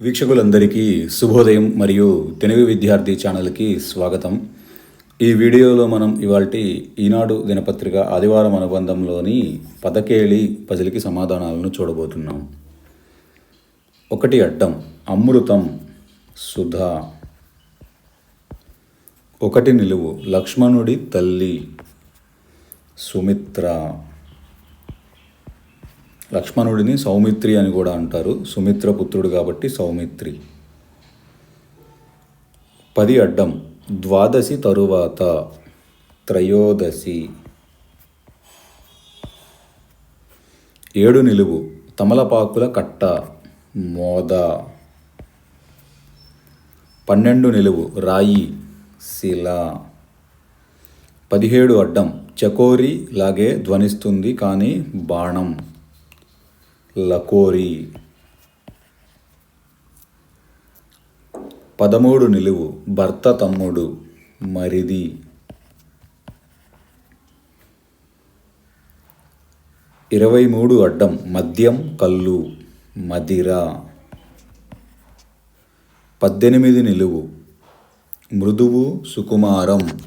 వీక్షకులందరికీ శుభోదయం మరియు తెలుగు విద్యార్థి ఛానల్కి స్వాగతం. ఈ వీడియోలో మనం ఇవాళ ఈనాడు దినపత్రిక ఆదివారం అనుబంధంలోని పదకేళి పజిల్కి సమాధానాలను చూడబోతున్నాం. ఒకటి అడ్డం అమృతం సుధా. ఒకటి నిలువు లక్ష్మణుడి తల్లి సుమిత్ర. లక్ష్మణుడిని సౌమిత్రి అని కూడా అంటారు. సుమిత్ర పుత్రుడు కాబట్టి సౌమిత్రి. పది అడ్డం. ద్వాదశి తరువాత త్రయోదశి. ఏడు నిలువు. తమలపాకుల కట్ట. మోద. పన్నెండు నిలువు. రాయి. శిల. పదిహేడు అడ్డం. చకోరి లాగే ధ్వనిస్తుంది కానీ బాణం. లకోరి పదమూడు నిలువు భర్త తమ్ముడు మరిది. ఇరవై మూడు అడ్డం మద్యం కల్లు మదిర. పద్దెనిమిది నిలువు మృదువు సుకుమారం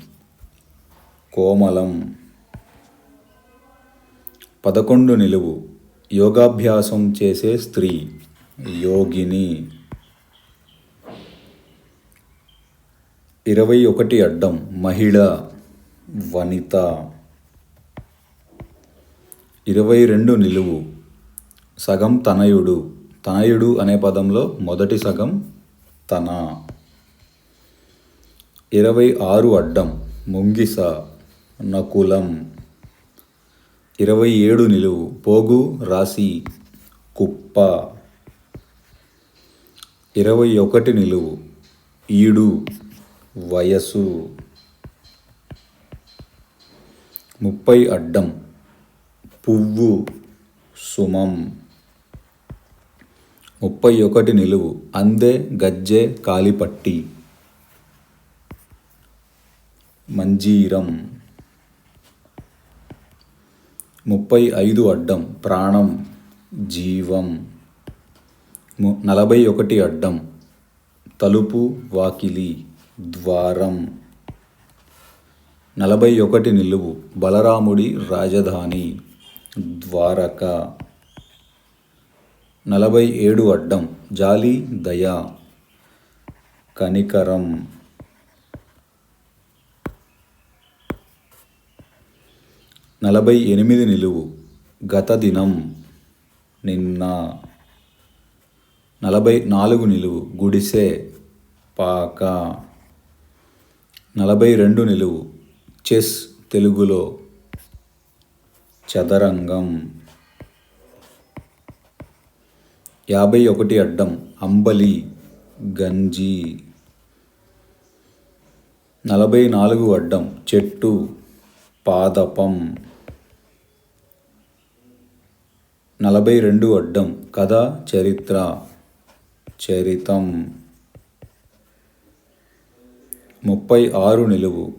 కోమలం. పదకొండు నిలువు యోగాభ్యాసం చేసే స్త్రీ యోగిని ఇరవై ఒకటి అడ్డం మహిళ వనిత. ఇరవై రెండు నిలువు సగం తనయుడు. తనయుడు అనే పదంలో మొదటి సగం తన. ఇరవై ఆరు అడ్డం ముంగిస నకులం. ఇరవై ఏడు నిలువు. పోగు రాశి కుప్ప. ఇరవై ఒకటి నిలువు. ఈడు వయసు ముప్పై అడ్డం. పువ్వు సుమం. ముప్పై ఒకటి నిలువు. అందే గజ్జె కాలిపట్టి. మంజీరం. ముప్పై ఐదు అడ్డం ప్రాణం జీవం. నలభై ఒకటి అడ్డం తలుపు వాకిలి ద్వారం. నలభై ఒకటి నిలువు బలరాముడి రాజధాని ద్వారక. నలభై ఏడు అడ్డం జాలి దయ కనికరం. నలభై ఎనిమిది నిలువు గత దినం నిన్న నలభై నాలుగు నిలువు గుడిసె పాక. నలభై రెండు నిలువు చెస్ తెలుగులో చదరంగం. యాభై ఒకటి అడ్డం అంబలి గంజి. నలభై నాలుగు అడ్డం చెట్టు పాదపం. నలభై రెండు అడ్డం. కథ చరిత్ర చరితం. ముప్పై ఆరు నిలువు.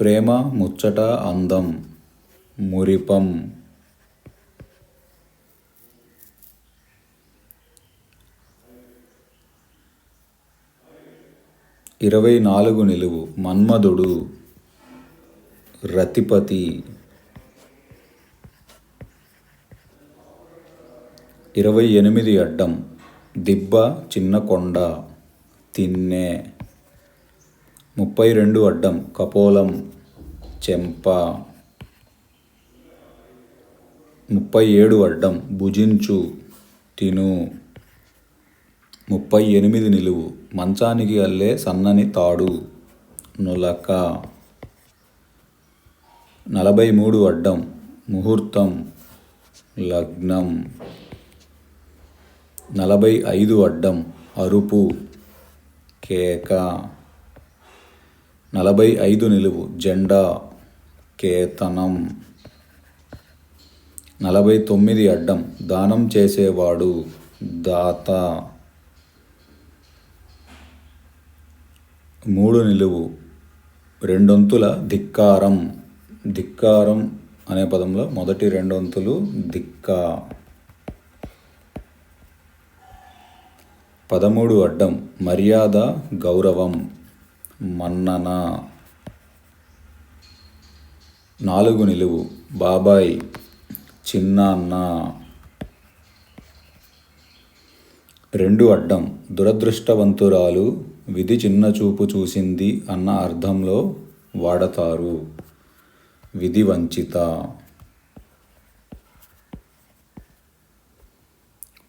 ప్రేమ ముచ్చట అందం. మురిపం. ఇరవై నాలుగు నిలువు. మన్మధుడు. రతిపతి. ఇరవై ఎనిమిది అడ్డం. దిబ్బ చిన్న కొండ. తిన్నె. ముప్పై రెండు అడ్డం. కపోలం. చెంప. ముప్పై ఏడు అడ్డం. భుజించు. తిను. ముప్పై ఎనిమిది నిలువు. మంచానికి అల్లే సన్నని తాడు. నులక. నలభై మూడు అడ్డం ముహూర్తం లగ్నం. నలభై ఐదు అడ్డం అరుపు కేక. నలభై ఐదు నిలువు జెండా కేతనం. నలభై తొమ్మిది అడ్డం దానం చేసేవాడు దాత. మూడు నిలువు రెండొంతుల ధిక్కారం. ధిక్కారం అనే పదంలో మొదటి రెండొంతులు దిక్క పదమూడు అడ్డం మర్యాద గౌరవం మన్నన. నాలుగు నిలువు బాబాయ్ చిన్న అన్న రెండు అడ్డం దురదృష్టవంతురాలు విధి చిన్న చూపు చూసింది అన్న అర్థంలో వాడతారు. విధి వంచిత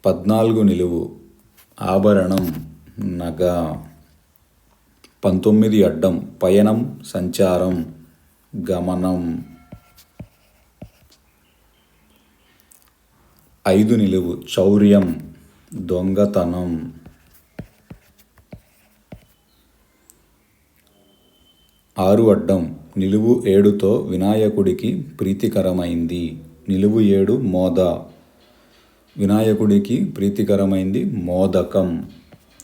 పద్నాలుగు నిలువు. ఆభరణం నగ. పంతొమ్మిది అడ్డం. పయనం సంచారం గమనం. ఐదు నిలువు. చౌర్యం దొంగతనం. ఆరు అడ్డం. నిలువు ఏడుతో వినాయకుడికి ప్రీతికరమైంది. నిలువు ఏడు మోద. వినాయకుడికి ప్రీతికరమైంది మోదకం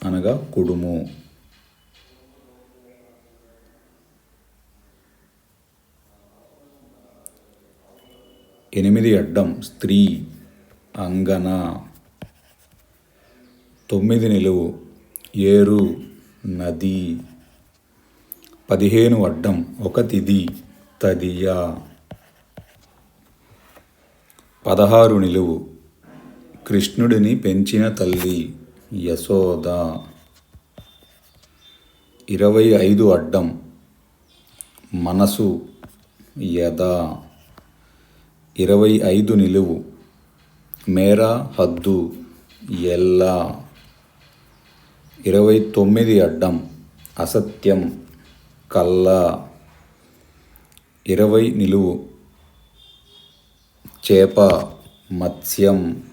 అనగా కుడుము. ఎనిమిది అడ్డం స్త్రీ అంగన. తొమ్మిది నిలువు ఏరు నది. పదిహేను అడ్డం ఒక తిది తదియా. పదహారు నిలువు. కృష్ణుడిని పెంచిన తల్లి యశోద. ఇరవై ఐదు అడ్డం. మనసు యద. ఇరవై ఐదు నిలువు. మేరా హద్దు ఎల్లా. ఇరవై తొమ్మిది అడ్డం. అసత్యం. కల్లా ఇరవై నిలువు చేప మత్స్యం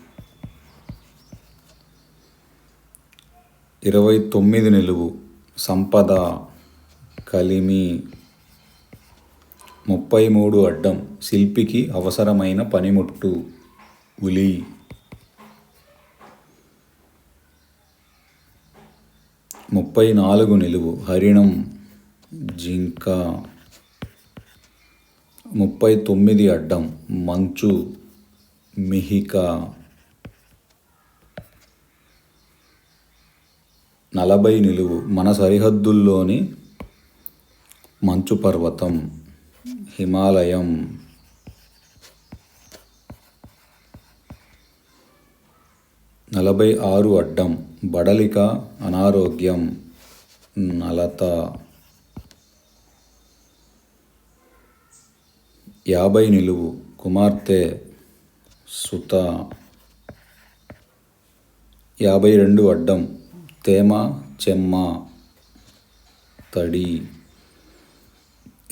ఇరవై తొమ్మిది నిలువు సంపద కలిమి ముప్పై మూడు అడ్డం శిల్పికి అవసరమైన పనిముట్టు ఉలి. ముప్పై నాలుగు నిలువు హరిణం జింక. ముప్పై తొమ్మిది అడ్డం మంచు మిహిక. నలభై నిలువు మన సరిహద్దుల్లోని మంచు పర్వతం హిమాలయం. నలభై ఆరు అడ్డం బడలిక అనారోగ్యం నలత. యాభై నిలువు. కుమార్తె సుత. యాభై రెండు అడ్డం. తేమ చెమ్మ తడి.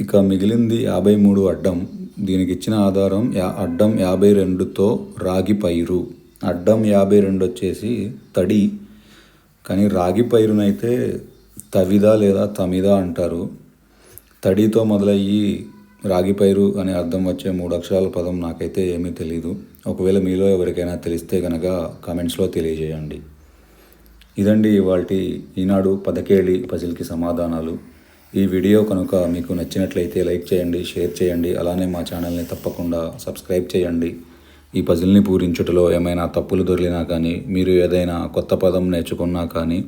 ఇక మిగిలింది యాభై మూడు అడ్డం. దీనికి ఇచ్చిన ఆధారం యా అడ్డం యాభై రెండుతో రాగి పైరు. అడ్డం యాభై రెండు వచ్చేసి తడి. కానీ రాగి పైరునైతే తవిద లేదా తమిద అంటారు. తడితో మొదలయ్యి రాగి పైరు అనే అర్థం వచ్చే మూడు అక్షరాల పదం నాకైతే ఏమీ తెలియదు ఒకవేళ మీలో ఎవరికైనా తెలిస్తే కనుక కామెంట్స్లో తెలియజేయండి. ఇదండి ఇవాళ ఈనాడు పదకేళి పజిల్కి సమాధానాలు. ఈ వీడియో కనుక మీకు నచ్చినట్లయితే లైక్ చేయండి షేర్ చేయండి అలానే మా ఛానల్ని తప్పకుండా సబ్స్క్రైబ్ చేయండి. ఈ పజిల్ని పూరించుటలో ఏమైనా తప్పులు దొరికినా కానీ మీరు ఏదైనా కొత్త పదం నేర్చుకున్నా కానీ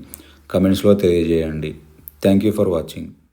కమెంట్స్లో తెలియజేయండి. Thank you for watching.